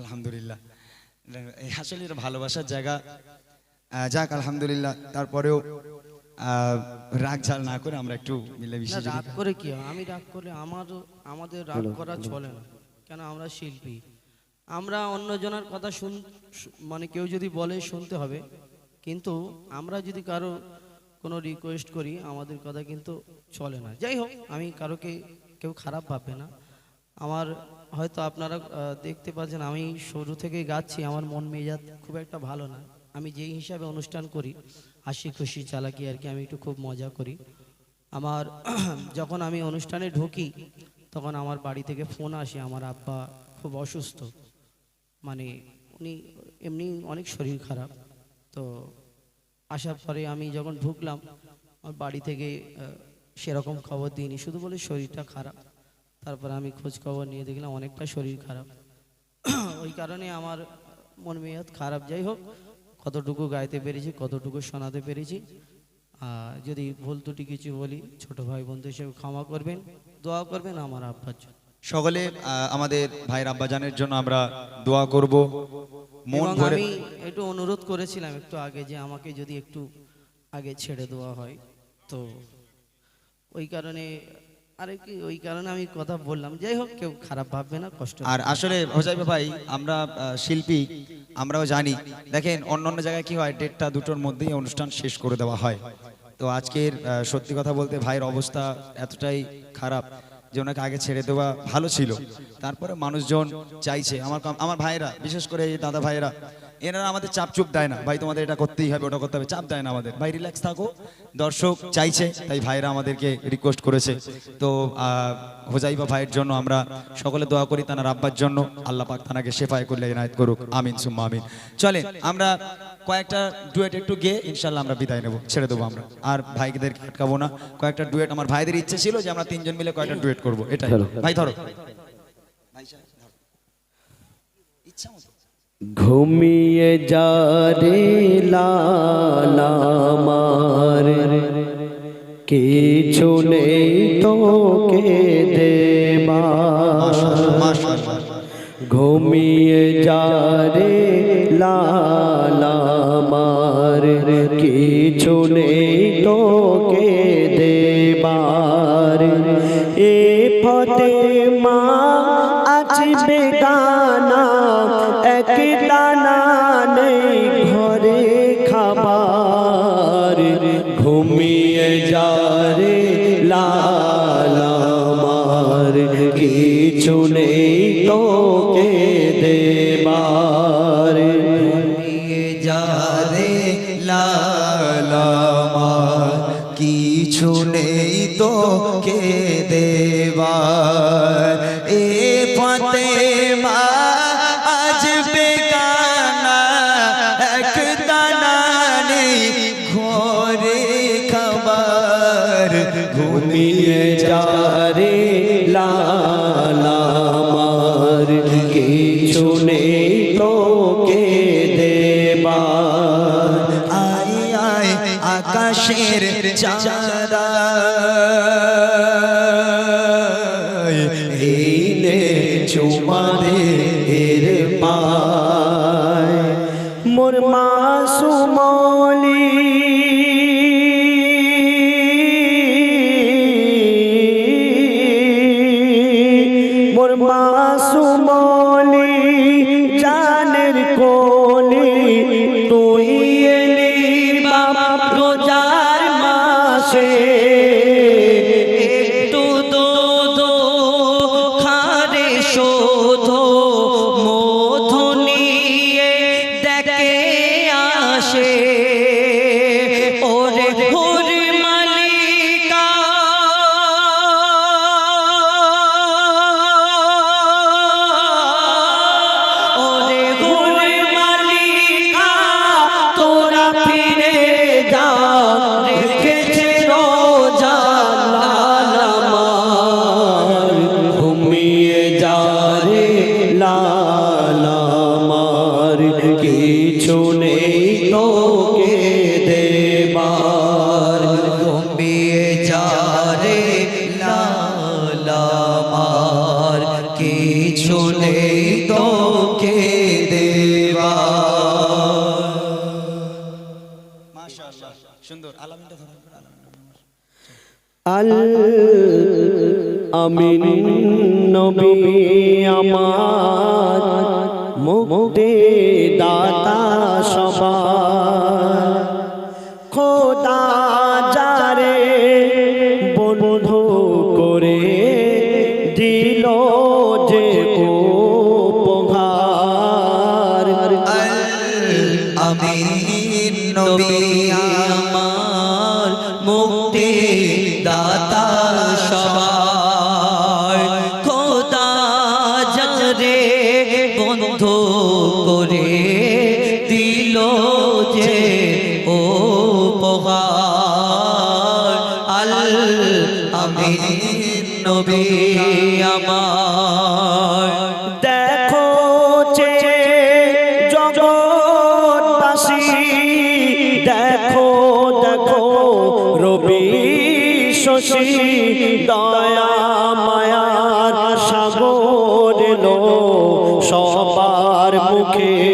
আলহামদুলিল্লাহ। এই আসলে এটা ভালোবাসার জায়গা যাক আলহামদুলিল্লাহ। তারপরেও রাগ ঝাল না করে আমরা একটু মিলেমিশে রাগ করে কি? আমি রাগ করলে আমার আমাদের রাগ করা চলে না। কেন? আমরা শিল্পী। আমরা অন্যজনের কথা শুন মানে কেউ যদি বলে শুনতে হবে। কিন্তু আমরা যদি কারও কোনো রিকোয়েস্ট করি আমাদের কথা কিন্তু চলে না। যাই হোক আমি কারোকে কেউ খারাপ ভাববে না। আমার হয়তো আপনারা দেখতে পাচ্ছেন আমি শুরু থেকে গাচ্ছি, আমার মন মেজাজ খুব একটা ভালো না। আমি যেই হিসাবে অনুষ্ঠান করি, হাসি খুশি, চালাকি আর কি, আমি একটু খুব মজা করি। আমার যখন আমি অনুষ্ঠানে ঢুকি, তখন আমার বাড়ি থেকে ফোন আসে, আমার আব্বা খুব অসুস্থ। মানে উনি এমনি অনেক শরীর খারাপ। তো আসার পরে আমি যখন ঢুকলাম, আমার বাড়ি থেকে সেরকম খবর দিইনি, শুধু বলে শরীরটা খারাপ। তারপর আমি খোঁজ খবর নিয়ে দেখলাম অনেকটা শরীর খারাপ। ওই কারণে আমার মন মেয়াদ খারাপ। যাই হোক কতটুকু গাইতে পেরেছি কতটুকু শোনাতে পেরেছি। আর যদি ভুল ত্রুটি কিছু বলি ছোট ভাই বন্ধু হিসেবে ক্ষমা করবেন দোয়া করবেন আমার আব্বার জন্য। সকলে আমাদের ভাইয়ের আব্বাজানের জন্য আমরা দোয়া করব। মন ভরে আমি একটু অনুরোধ করেছিলাম একটু আগে যে আমাকে যদি একটু আগে ছেড়ে দেওয়া হয় তো ওই কারণে আরে কি ওই কারণে আমি কথা বললাম। যাই হোক কেউ খারাপ ভাববে না কষ্ট আর আসলে হোজাইবে ভাই আমরা শিল্পী আমরাও জানি। দেখেন অন্য অন্য জায়গায় কি হয় দেড়টা দুটোর মধ্যেই অনুষ্ঠান শেষ করে দেওয়া হয়। তো আজকের সত্যি কথা বলতে ভাইয়ের অবস্থা এতটাই খারাপ যে ওনাকে আগে ছেড়ে দেওয়া ভালো ছিল। তারপরে মানুষজন চাইছে। আমার আমার ভাইয়েরা বিশেষ করে এই দাদা ভাইয়েরা এনারা আমাদের চাপ চুপ দেয় না। ভাই তোমাদের এটা করতেই হবে ওটা করতে হবে। চাপ দেয় না আমাদের। ভাই রিল্যাক্স থাকো। দর্শক চাইছে তাই ভাইরা আমাদেরকে রিকোয়েস্ট করেছে। তো হোজাইবা ভাইয়ের জন্য আমরা সকলে দোয়া করি তানার আব্বার জন্য। আল্লাহ পাক তানাকে শেফায় করলে এনায়ত করুক। আমিন সুম্মা আমিন। চলে আমরা কয়েকটা ডুয়েট একটু গিয়ে ইনশাল্লাহ আমরা বিদায় নেব। ছেড়ে দেবো আমরা। আর ভাইদের আটকাবো না। কয়েকটা ডুয়েট আমার ভাইদের ইচ্ছে ছিল যে আমরা তিনজন মিলে কয়েকটা ডুয়েট করব। এটাই। ভাই ধরো ভাই সাহেব, ধরো। ইচ্ছা মতো ঘুমিয়ে যা রে লালামার কিছু নেই তোকে দেবা মাশাআল্লাহ ঘুমিয়ে যা রে লালামার কিছু নেই তোকে দেবার ফতে মা আসবে গানা এক দানা নেই ঘরে খাবার। ঘুমিয়ে যা রে লালামার কিছু নেই তোকে দেবার। নিয়ে যা রে লালামা কিছু নেই তো কে আকাশের চাঁদা। শোধ আমিন নবী আমার মুক্তি দাতা সবার। করে দিল যে ও পোহার আল আমি নবী আমার। দেখো যে জগৎবাসী, দেখো দেখো, রবি শশী, দয়া মায়ার সাগর সবা que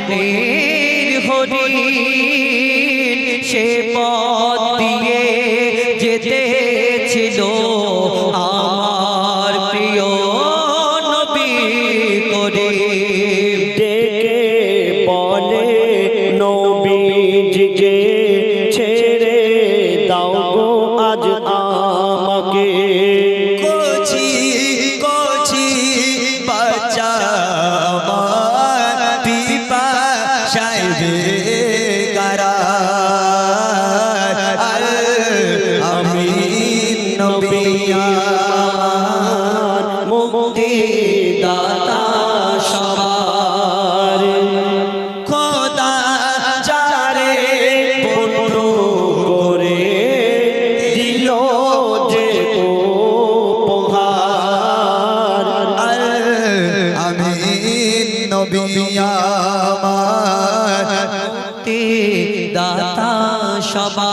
মনের হরি সে দাতা সবা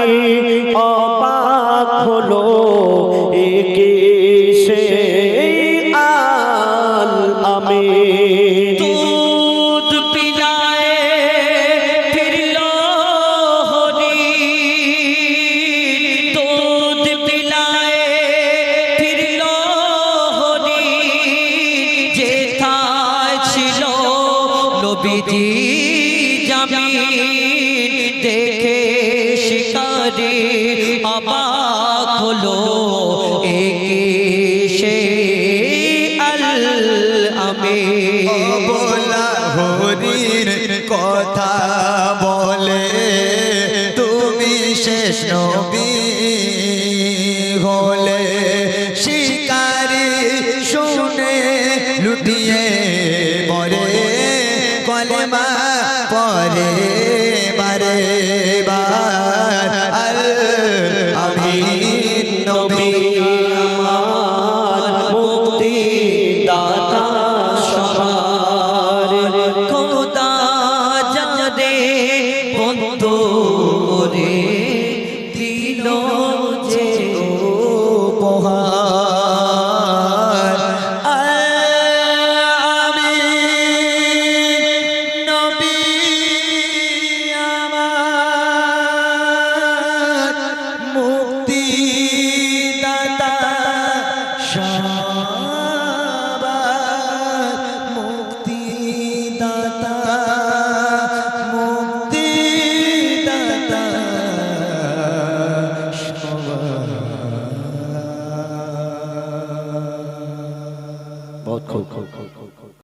প্রকৃতি জামিন দেখে শিকারে অবাক হলো। একে সে আল আমি বলা হরির কথা বলে, তুমি শেষ নবী হল